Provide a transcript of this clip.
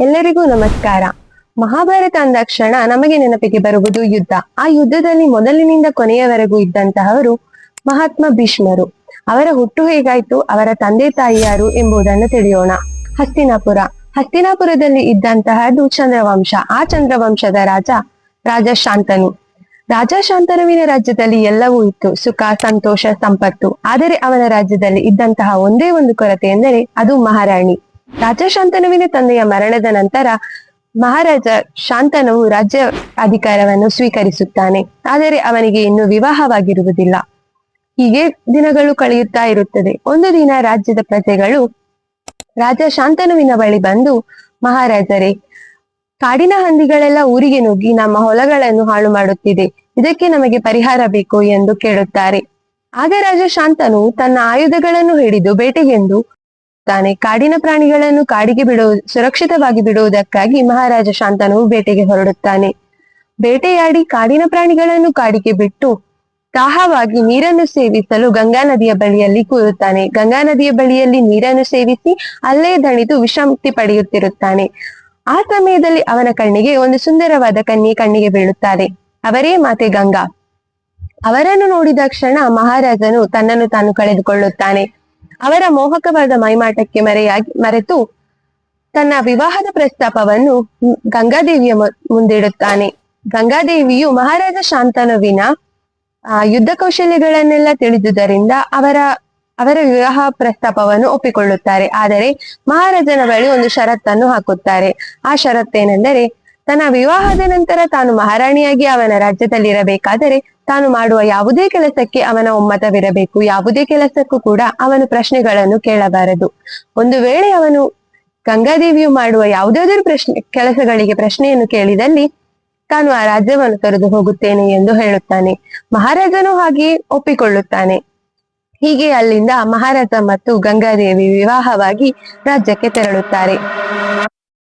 ಎಲ್ಲರಿಗೂ ನಮಸ್ಕಾರ. ಮಹಾಭಾರತ ಅಂದಾಕ್ಷಣ ನಮಗೆ ನೆನಪಿಗೆ ಬರುವುದು ಯುದ್ಧ. ಆ ಯುದ್ಧದಲ್ಲಿ ಮೊದಲಿನಿಂದ ಕೊನೆಯವರೆಗೂ ಇದ್ದಂತಹವರು ಮಹಾತ್ಮ ಭೀಷ್ಮರು. ಅವರ ಹುಟ್ಟು ಹೇಗಾಯ್ತು, ಅವರ ತಂದೆ ತಾಯಿ ಯಾರು ಎಂಬುದನ್ನು ತಿಳಿಯೋಣ. ಹಸ್ತಿನಾಪುರ. ಹಸ್ತಿನಾಪುರದಲ್ಲಿ ಇದ್ದಂತಹದ್ದು ಚಂದ್ರವಂಶ. ಆ ಚಂದ್ರವಂಶದ ರಾಜ ರಾಜ ಶಾಂತನು. ರಾಜ ಶಾಂತನುವಿನ ರಾಜ್ಯದಲ್ಲಿ ಎಲ್ಲವೂ ಇತ್ತು. ಸುಖ, ಸಂತೋಷ, ಸಂಪತ್ತು. ಆದರೆ ಅವನ ರಾಜ್ಯದಲ್ಲಿ ಇದ್ದಂತಹ ಒಂದೇ ಒಂದು ಕೊರತೆ ಎಂದರೆ ಅದು ಮಹಾರಾಣಿ. ರಾಜ ಶಾಂತನುವಿನ ತಂದೆಯ ಮರಣದ ನಂತರ ಮಹಾರಾಜ ಶಾಂತನುವು ರಾಜ್ಯ ಅಧಿಕಾರವನ್ನು ಸ್ವೀಕರಿಸುತ್ತಾನೆ. ಆದರೆ ಅವನಿಗೆ ಇನ್ನು ವಿವಾಹವಾಗಿರುವುದಿಲ್ಲ. ಹೀಗೆ ದಿನಗಳು ಕಳೆಯುತ್ತಾ ಇರುತ್ತದೆ. ಒಂದು ದಿನ ರಾಜ್ಯದ ಪ್ರಜೆಗಳು ರಾಜ ಶಾಂತನುವಿನ ಬಳಿ ಬಂದು, ಮಹಾರಾಜರೇ, ಕಾಡಿನ ಹಂದಿಗಳೆಲ್ಲ ಊರಿಗೆ ನುಗ್ಗಿ ನಮ್ಮ ಹೊಲಗಳನ್ನು ಹಾಳು ಮಾಡುತ್ತಿದೆ. ಇದಕ್ಕೆ ನಮಗೆ ಪರಿಹಾರ ಬೇಕು ಎಂದು ಕೇಳುತ್ತಾರೆ. ಆಗ ರಾಜ ಶಾಂತನು ತನ್ನ ಆಯುಧಗಳನ್ನು ಹಿಡಿದು ಬೇಟೆಗೆಂದು ತಾನೆ ಕಾಡಿನ ಪ್ರಾಣಿಗಳನ್ನು ಕಾಡಿಗೆ ಬಿಡುವ ಸುರಕ್ಷಿತವಾಗಿ ಬಿಡುವುದಕ್ಕಾಗಿ ಮಹಾರಾಜ ಶಾಂತನು ಬೇಟೆಗೆ ಹೊರಡುತ್ತಾನೆ. ಬೇಟೆಯಾಡಿ ಕಾಡಿನ ಪ್ರಾಣಿಗಳನ್ನು ಕಾಡಿಗೆ ಬಿಟ್ಟು ದಾಹವಾಗಿ ನೀರನ್ನು ಸೇವಿಸಲು ಗಂಗಾ ನದಿಯ ಬಳಿಯಲ್ಲಿ ಕೂರುತ್ತಾನೆ. ಗಂಗಾ ನದಿಯ ಬಳಿಯಲ್ಲಿ ನೀರನ್ನು ಸೇವಿಸಿ ಅಲ್ಲೇ ದಣಿದು ವಿಶ್ರಾಂತಿ ಪಡೆಯುತ್ತಿರುತ್ತಾನೆ. ಆ ಸಮಯದಲ್ಲಿ ಅವನ ಕಣ್ಣಿಗೆ ಒಂದು ಸುಂದರವಾದ ಕನ್ಯೆ ಕಣ್ಣಿಗೆ ಬೀಳುತ್ತಾರೆ. ಅವರೇ ಮಾತೆ ಗಂಗಾ. ಅವರನ್ನು ನೋಡಿದ ಕ್ಷಣ ಮಹಾರಾಜನು ತನ್ನನ್ನು ತಾನು ಕಳೆದುಕೊಳ್ಳುತ್ತಾನೆ. ಅವರ ಮೋಹಕವಾದ ಮೈಮಾಟಕ್ಕೆ ಮರೆಯಾಗಿ ಮರೆತು ತನ್ನ ವಿವಾಹದ ಪ್ರಸ್ತಾಪವನ್ನು ಗಂಗಾದೇವಿಯ ಮುಂದಿಡುತ್ತಾನೆ. ಗಂಗಾದೇವಿಯು ಮಹಾರಾಜ ಶಾಂತನುವಿನ ಯುದ್ಧ ಕೌಶಲ್ಯಗಳನ್ನೆಲ್ಲ ತಿಳಿದುದರಿಂದ ಅವರ ಅವರ ವಿವಾಹ ಪ್ರಸ್ತಾಪವನ್ನು ಒಪ್ಪಿಕೊಳ್ಳುತ್ತಾರೆ. ಆದರೆ ಮಹಾರಾಜನ ಬಳಿ ಒಂದು ಷರತ್ತನ್ನು ಹಾಕುತ್ತಾರೆ. ಆ ಷರತ್ತೇನೆಂದರೆ ತನ್ನ ವಿವಾಹದ ನಂತರ ತಾನು ಮಹಾರಾಣಿಯಾಗಿ ಅವನ ರಾಜ್ಯದಲ್ಲಿರಬೇಕಾದರೆ ತಾನು ಮಾಡುವ ಯಾವುದೇ ಕೆಲಸಕ್ಕೆ ಅವನ ಒಮ್ಮತವಿರಬೇಕು. ಯಾವುದೇ ಕೆಲಸಕ್ಕೂ ಕೂಡ ಅವನು ಪ್ರಶ್ನೆಗಳನ್ನು ಕೇಳಬಾರದು. ಒಂದು ವೇಳೆ ಅವನು ಗಂಗಾದೇವಿಯು ಮಾಡುವ ಯಾವುದಾದರೂ ಪ್ರಶ್ನೆ, ಕೆಲಸಗಳಿಗೆ ಪ್ರಶ್ನೆಯನ್ನು ಕೇಳಿದಲ್ಲಿ ತಾನು ಆ ರಾಜ್ಯವನ್ನು ತೊರೆದು ಹೋಗುತ್ತೇನೆ ಎಂದು ಹೇಳುತ್ತಾನೆ. ಮಹಾರಾಜನು ಹಾಗೆ ಒಪ್ಪಿಕೊಳ್ಳುತ್ತಾನೆ. ಹೀಗೆ ಅಲ್ಲಿಂದ ಮಹಾರಾಜ ಮತ್ತು ಗಂಗಾದೇವಿ ವಿವಾಹವಾಗಿ ರಾಜ್ಯಕ್ಕೆ ತೆರಳುತ್ತಾರೆ.